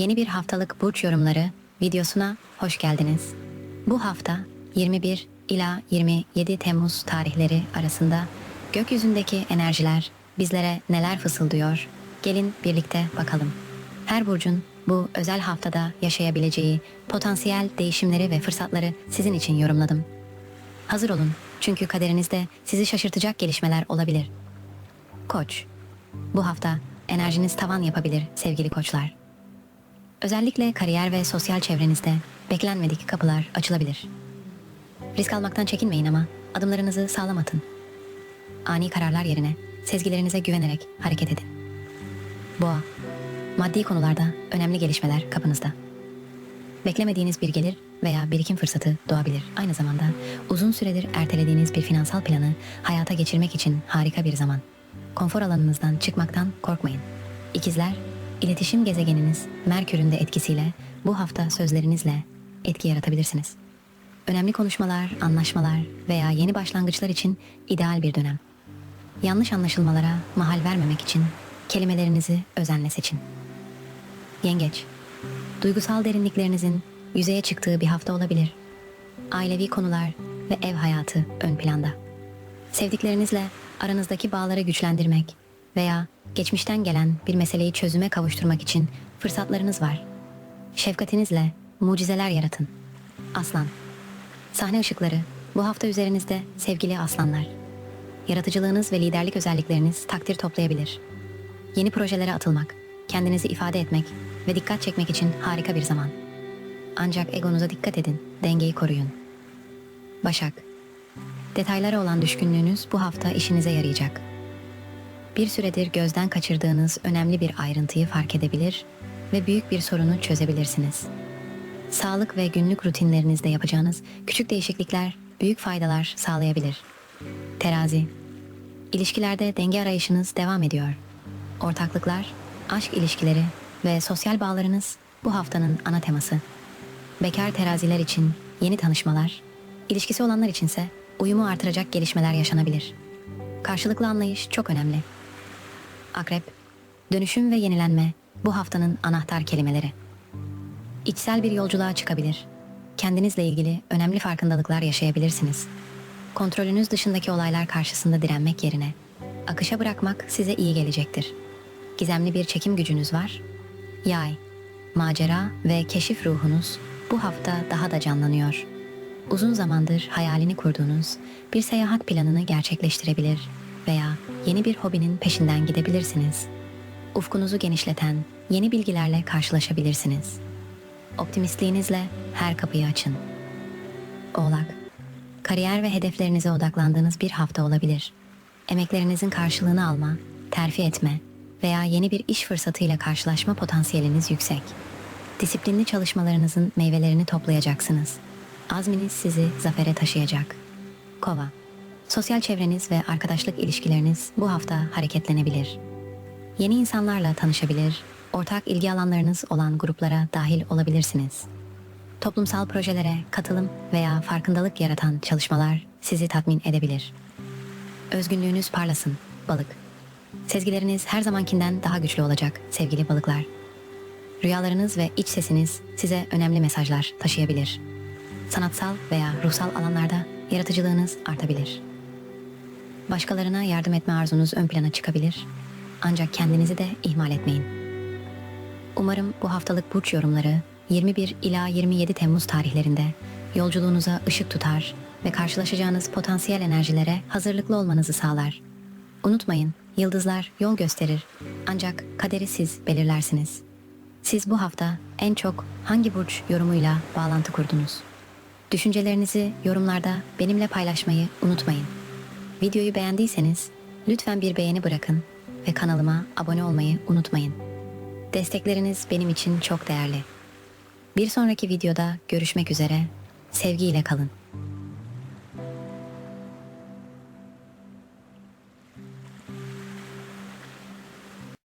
Yeni bir haftalık burç yorumları videosuna hoş geldiniz. Bu hafta 21 ila 27 Temmuz tarihleri arasında gökyüzündeki enerjiler bizlere neler fısıldıyor? Gelin birlikte bakalım. Her burcun bu özel haftada yaşayabileceği potansiyel değişimleri ve fırsatları sizin için yorumladım. Hazır olun çünkü kaderinizde sizi şaşırtacak gelişmeler olabilir. Koç. Bu hafta enerjiniz tavan yapabilir sevgili koçlar. Özellikle kariyer ve sosyal çevrenizde beklenmedik kapılar açılabilir. Risk almaktan çekinmeyin ama adımlarınızı sağlam atın. Ani kararlar yerine sezgilerinize güvenerek hareket edin. Boğa. Maddi konularda önemli gelişmeler kapınızda. Beklemediğiniz bir gelir veya birikim fırsatı doğabilir. Aynı zamanda uzun süredir ertelediğiniz bir finansal planı hayata geçirmek için harika bir zaman. Konfor alanınızdan çıkmaktan korkmayın. İkizler, iletişim gezegeniniz Merkür'ün de etkisiyle bu hafta sözlerinizle etki yaratabilirsiniz. Önemli konuşmalar, anlaşmalar veya yeni başlangıçlar için ideal bir dönem. Yanlış anlaşılmalara mahal vermemek için kelimelerinizi özenle seçin. Yengeç, duygusal derinliklerinizin yüzeye çıktığı bir hafta olabilir. Ailevi konular ve ev hayatı ön planda. Sevdiklerinizle aranızdaki bağları güçlendirmek veya geçmişten gelen bir meseleyi çözüme kavuşturmak için fırsatlarınız var. Şefkatinizle mucizeler yaratın. Aslan. Sahne ışıkları bu hafta üzerinizde sevgili aslanlar. Yaratıcılığınız ve liderlik özellikleriniz takdir toplayabilir. Yeni projelere atılmak, kendinizi ifade etmek ve dikkat çekmek için harika bir zaman. Ancak egonuza dikkat edin, dengeyi koruyun. Başak. Detaylara olan düşkünlüğünüz bu hafta işinize yarayacak. Bir süredir gözden kaçırdığınız önemli bir ayrıntıyı fark edebilir ve büyük bir sorunu çözebilirsiniz. Sağlık ve günlük rutinlerinizde yapacağınız küçük değişiklikler büyük faydalar sağlayabilir. Terazi. İlişkilerde denge arayışınız devam ediyor. Ortaklıklar, aşk ilişkileri ve sosyal bağlarınız bu haftanın ana teması. Bekar teraziler için yeni tanışmalar, ilişkisi olanlar içinse uyumu artıracak gelişmeler yaşanabilir. Karşılıklı anlayış çok önemli. Akrep, dönüşüm ve yenilenme bu haftanın anahtar kelimeleri. İçsel bir yolculuğa çıkabilir. Kendinizle ilgili önemli farkındalıklar yaşayabilirsiniz. Kontrolünüz dışındaki olaylar karşısında direnmek yerine akışa bırakmak size iyi gelecektir. Gizemli bir çekim gücünüz var. Yay, macera ve keşif ruhunuz bu hafta daha da canlanıyor. Uzun zamandır hayalini kurduğunuz bir seyahat planını gerçekleştirebilir veya yeni bir hobinin peşinden gidebilirsiniz. Ufkunuzu genişleten yeni bilgilerle karşılaşabilirsiniz. Optimistliğinizle her kapıyı açın. Oğlak, kariyer ve hedeflerinize odaklandığınız bir hafta olabilir. Emeklerinizin karşılığını alma, terfi etme veya yeni bir iş fırsatıyla karşılaşma potansiyeliniz yüksek. Disiplinli çalışmalarınızın meyvelerini toplayacaksınız. Azminiz sizi zafere taşıyacak. Kova, sosyal çevreniz ve arkadaşlık ilişkileriniz bu hafta hareketlenebilir. Yeni insanlarla tanışabilir, ortak ilgi alanlarınız olan gruplara dahil olabilirsiniz. Toplumsal projelere katılım veya farkındalık yaratan çalışmalar sizi tatmin edebilir. Özgünlüğünüz parlasın, balık. Sezgileriniz her zamankinden daha güçlü olacak sevgili balıklar. Rüyalarınız ve iç sesiniz size önemli mesajlar taşıyabilir. Sanatsal veya ruhsal alanlarda yaratıcılığınız artabilir. Başkalarına yardım etme arzunuz ön plana çıkabilir. Ancak kendinizi de ihmal etmeyin. Umarım bu haftalık burç yorumları 21 ila 27 Temmuz tarihlerinde yolculuğunuza ışık tutar ve karşılaşacağınız potansiyel enerjilere hazırlıklı olmanızı sağlar. Unutmayın, yıldızlar yol gösterir ancak kaderi siz belirlersiniz. Siz bu hafta en çok hangi burç yorumuyla bağlantı kurdunuz? Düşüncelerinizi yorumlarda benimle paylaşmayı unutmayın. Videoyu beğendiyseniz lütfen bir beğeni bırakın ve kanalıma abone olmayı unutmayın. Destekleriniz benim için çok değerli. Bir sonraki videoda görüşmek üzere. Sevgiyle kalın.